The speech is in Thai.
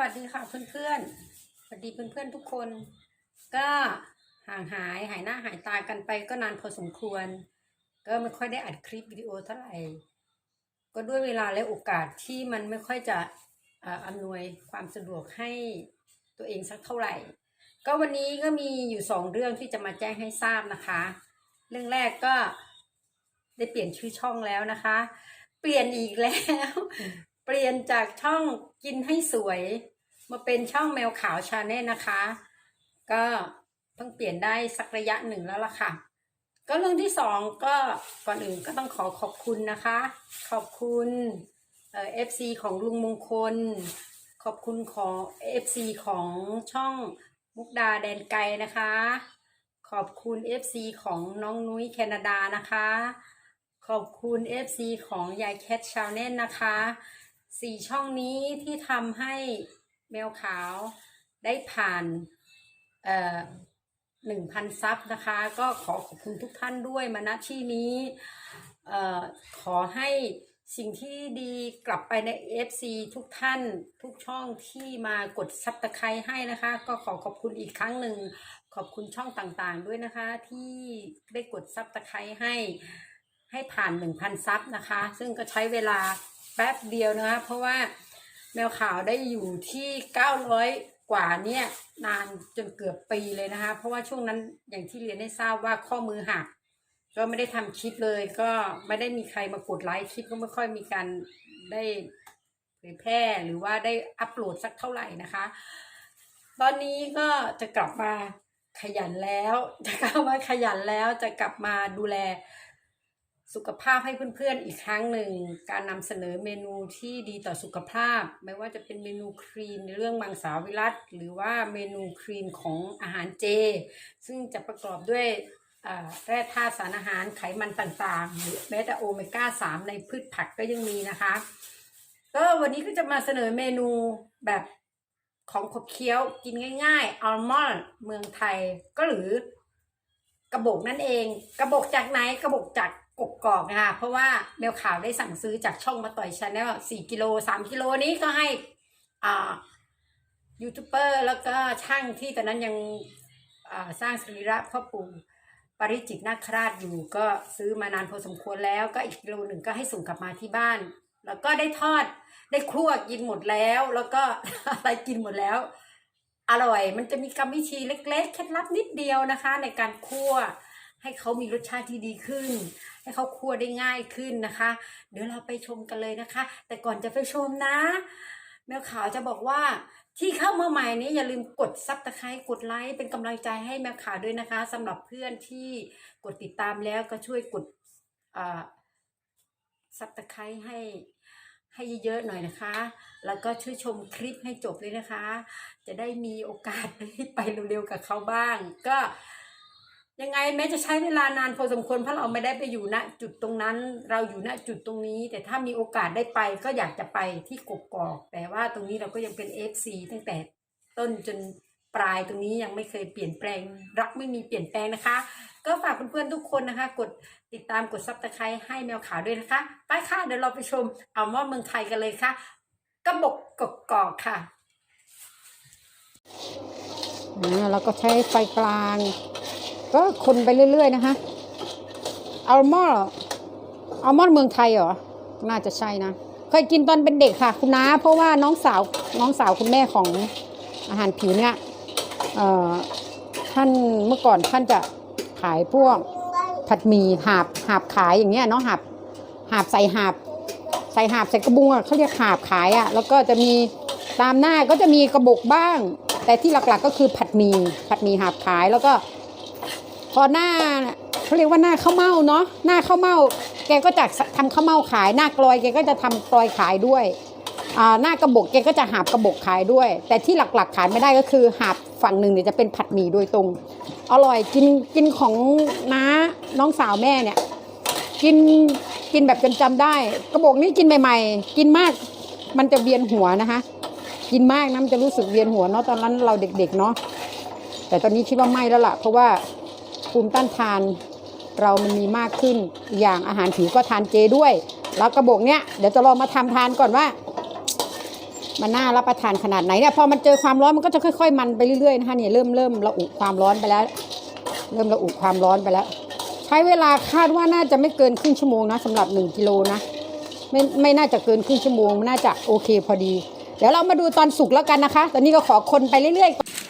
วัสดีค่ะเพื่อนๆ สวัสดีเพื่อนๆทุกคน ก็ห่างหายหายหน้าหายตากันไปก็นานพอสมควร ก็ไม่ค่อยได้อัดคลิปวิดีโอเท่าไหร่ ก็ด้วยเวลาและโอกาสที่มันไม่ค่อยจะอ่ออำนวยความสะดวกให้ตัวเองสักเท่าไหร่ ก็วันนี้ก็มีอยู่สองเรื่องที่จะมาแจ้งให้ทราบนะคะ เรื่องแรกก็ได้เปลี่ยนชื่อช่องแล้วนะคะ เปลี่ยนอีกแล้ว เปลี่ยนจากช่อง กินให้สวย มาเป็นช่องแมวขาวชาแนลนะคะ ก็เพิ่งเปลี่ยนได้สักระยะหนึ่งแล้วล่ะค่ะ ก็เรื่องที่สองก็ก่อนอื่นก็ต้องขอขอบคุณนะคะ ขอบคุณเอ่อฟซีของลุงมงคล ขอบคุณของเอฟซีของช่องมุกดาแดนไกลนะคะ ขอบคุณ FC ของน้องนุ้ยแคนาดานะคะ ขอบคุณ FC ของยายแคทชาแนลนะคะ สี่ช่องนี้ที่ทำให้แมวขาวได้ผ่านเอ่อหนึ่งพันซับนะคะ ก็ขอขอบคุณทุกท่านด้วยมาณที่นี้เอ่อขอให้สิ่งที่ดีกลับไปใน FC ทุกท่านทุกช่องที่มากดซับตะไคร้ให้นะคะ ก็ขอขอบคุณอีกครั้งหนึ่ง ขอบคุณช่องต่างๆด้วยนะคะ ที่ได้กดซับตะไคร้ให้ให้ผ่านหนึ่งพันซับนะคะ ซึ่งก็ใช้เวลา แป๊บเดียวนะคะเพราะว่าแมวขาวได้อยู่ที่เก้าร้อยกว่าเนี่ยนานจนเกือบปีเลยนะคะ เพราะว่าช่วงนั้นอย่างที่เรียนให้ทราบว่าข้อมือหักก็ไม่ได้ทำคลิปเลย ก็ไม่ได้มีใครมากดไลค์คลิปก็ไม่ค่อยมีการได้เผยแพร่หรือว่าได้อัปโหลดสักเท่าไหร่นะคะ ตอนนี้ก็จะกลับมาขยันแล้ว จะกลับมาขยันแล้วจะกลับมาดูแล สุขภาพให้เพื่อนๆอีกครั้งหนึ่ง การนำเสนอเมนูที่ดีต่อสุขภาพ ไม่ว่าจะเป็นเมนูครีนในเรื่องมังสวิรัตหรือว่าเมนูครีนของอาหารเจ ซึ่งจะประกอบด้วยแร่ธาตุสารอาหารไขมันต่างๆ หรือแม้แต่โอเมก้า 3 ในพืชผักก็ยังมีนะคะ ก็วันนี้ก็จะมาเสนอเมนูแบบของขบเคี้ยวกินง่ายๆอัลมอนด์เมืองไทยก็หรือกระบอกนั่นเอง กระบอกจากไหนกระบอกจาก กกอกนะคะ เพราะว่าแมวข่าวได้สั่งซื้อจากช่องมาต่อยชาแนลสี่กิโลสามกิโลนี้ก็ให้อ่ายูทูบเบอร์แล้วก็ช่างที่ตอนนั้นยังอ่าสร้างสรีระพ่อปู่ปริจิตนาคราชอยู่ก็ซื้อมานานพอสมควรแล้ว ก็อีกกิโลหนึ่งก็ให้ส่งกลับมาที่บ้าน แล้วก็ได้ทอดได้ครั่วกินหมดแล้ว แล้วก็อะไรกินหมดแล้ว อร่อยมันจะมีกรรมวิธีเล็กๆเคล็ดลับนิดเดียวนะคะ ในการคั่ว ให้เขามีรสชาติที่ดีขึ้น ให้เขาคั่วได้ง่ายขึ้นนะคะ เดี๋ยวเราไปชมกันเลยนะคะ แต่ก่อนจะไปชมนะ แมวขาวจะบอกว่าที่เข้ามาใหม่นี้อย่าลืมกดซับตะไคร้กดไลค์เป็นกำลังใจให้แมวขาวด้วยนะคะสำหรับเพื่อนที่กดติดตามแล้วก็ช่วยกดอ่าซับตะไคร้ให้ให้เยอะๆหน่อยนะคะ แล้วก็ช่วยชมคลิปให้จบเลยนะคะ จะได้มีโอกาสได้ไปเร็วๆกับเขาบ้าง ก็ ยังไงแม้จะใช้เวลานานพอสมควรเพราะเราไม่ได้ไปอยู่ณจุดตรงนั้น เราอยู่ณจุดตรงนี้ แต่ถ้ามีโอกาสได้ไปก็อยากจะไปที่กกอกแต่ว่าตรงนี้เราก็ยังเป็น FC ตั้งแต่ต้นจนปลายตรงนี้ยังไม่เคยเปลี่ยนแปลง รักไม่มีเปลี่ยนแปลงนะคะ ก็ฝากเพื่อนๆทุกคนนะคะ กดติดตามกดซับสไครต์ให้แมวขาวด้วยนะคะ ไปค่ะเดี๋ยวเราไปชมเอาม้อเมืองไทยกันเลยค่ะกระบอกกกอกค่ะอ่าเราก็ใช้ไฟกลาง ก็คนไปเรื่อย ๆ นะคะอัลมอนด์อัลมอนด์เมืองไทยเหรอ น่าจะใช่นะ เคยกินตอนเป็นเด็กค่ะ คุณน้า เพราะว่าน้องสาวน้องสาวคุณแม่ของอาหารผิวเนี่ยท่านเมื่อก่อนท่านจะขายพวกผัดหมี่หาบหาบขายอย่างเงี้ยเนาะหาบหาบใส่หาบใส่หาบใส่กระบุงอะเขาเรียกหาบขายอะแล้วก็จะมีตามหน้าก็จะมีกระบอกบ้าง แต่ที่หลักๆก็คือผัดหมี่ผัดหมี่หาบขายแล้วก็ พอหน้าเขาเรียกว่าหน้าข้าวเม่าเนาะหน้าข้าวเม่าแกก็จะทำข้าวเม่าขาย หน้ากลอยแกก็จะทำกลอยขายด้วยอ่าหน้ากระบอกแกก็จะหาบกระบอกขายด้วย แต่ที่หลักๆขายไม่ได้ก็คือหาบฝั่งหนึ่งเนี่ยจะเป็นผัดหมี่โดยตรง อร่อยกินกินของน้าน้องสาวแม่เนี่ย กินกินแบบจนจำได้ กระบอกนี้กินใหม่ ๆ กินมากมันจะเวียนหัวนะคะ กินมากนะมันจะรู้สึกเวียนหัวเนาะตอนนั้นเราเด็ก ๆ เนาะแต่ตอนนี้คิดว่าไม่แล้วล่ะ เพราะว่า ภูมิต้านทาน เรามันมีมากขึ้นอย่างอาหารผิวก็ทานเจด้วย แล้วกระบอกเนี้ยเดี๋ยวจะลองมาทำทานก่อนว่า มันน่ารับประทานขนาดไหนเนี่ยพอมันเจอความร้อนมันก็จะค่อย ๆ มันไปเรื่อยๆนะคะเนี่ยเริ่มเริ่มระอุความร้อนไปแล้ว เริ่มระอุความร้อนไปแล้ว ใช้เวลาคาดว่าน่าจะไม่เกินครึ่งชั่วโมงนะสำหรับ 1กิโลนะไม่ไม่น่าจะเกินครึ่งชั่วโมงน่าจะโอเคพอดี เดี๋ยวเรามาดูตอนสุกแล้วกันนะคะ ตอนนี้ก็ขอคนไปเรื่อยๆ